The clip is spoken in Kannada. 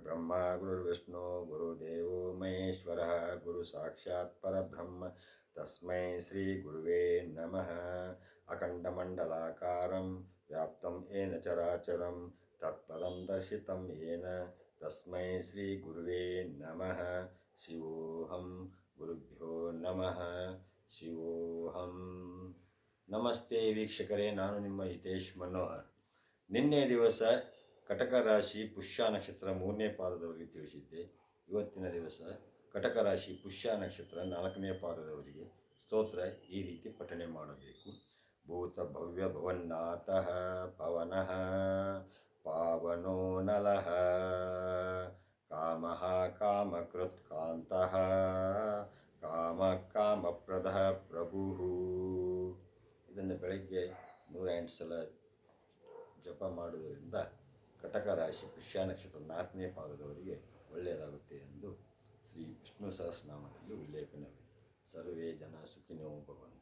ಗುರುರ್ಬ್ರಹ್ಮ ಗುರುರ್ವಿಷ್ಣು ಗುರುದೇವೋ ಮಹೇಶ್ವರಃ ಗುರು ಸಾಕ್ಷಾತ್ ಪರಬ್ರಹ್ಮ ತಸ್ಮೈ ಶ್ರೀ ಗುರುವೇ ನಮಃ ಅಖಂಡಮಂಡಲಾಕಾರಂ ವ್ಯಾಪ್ತಂ ಏನ ಚರಾಚರಂ ತತ್ಪದಂ ದರ್ಶಿತಂ ಏನ ತಸ್ಮೈ ಶ್ರೀ ಗುರುವೇ ನಮಃ ಶಿವೋಹಂ ಗುರುಭ್ಯೋ ನಮಃ ಶಿವೋಹಂ ನಮಸ್ತೆ ವೀಕ್ಷಕರೇ ನಾನು ನಿಮ್ಮ ಹಿತೇಶ್ ಮನೋಹರ್ ನಿನ್ನೆ ದಿವಸ ಕಟಕ ರಾಶಿ ಪುಷ್ಯ ನಕ್ಷತ್ರ ಮೂರನೇ ಪಾದದವರಿಗೆ ತಿಳಿಸಿದ್ದೆ. ಇವತ್ತಿನ ದಿವಸ ಕಟಕ ರಾಶಿ ಪುಷ್ಯ ನಕ್ಷತ್ರ ನಾಲ್ಕನೇ ಪಾದದವರಿಗೆ ಸ್ತೋತ್ರ ಈ ರೀತಿ ಪಠಣೆ ಮಾಡಬೇಕು. ಭೂತ ಭವ್ಯ ಭವನ್ನಾಥಃ ಪವನಃ ಪಾವನೋ ನಲಃ ಕಾಮಃ ಕಾಮಕೃತ್ ಕಾಂತಃ ಕಾಮ ಕಾಮಪ್ರದ ಪ್ರಭು. ಇದನ್ನು ಬೆಳಗ್ಗೆ ನೂರ ಎಂಟು ಸಲ ಜಪ ಮಾಡುವುದರಿಂದ ಕಟಕ ರಾಶಿ ಪುಷ್ಯ ನಕ್ಷತ್ರ ನಾಲ್ಕನೇ ಪಾದದವರಿಗೆ ಒಳ್ಳೆಯದಾಗುತ್ತೆ ಎಂದು ಶ್ರೀ ವಿಷ್ಣು ಸಹಸ್ರನಾಮದಲ್ಲಿ ಉಲ್ಲೇಖನವಿದೆ. ಸರ್ವೇ ಜನ ಸುಖಿನೋ ಭವಂತು.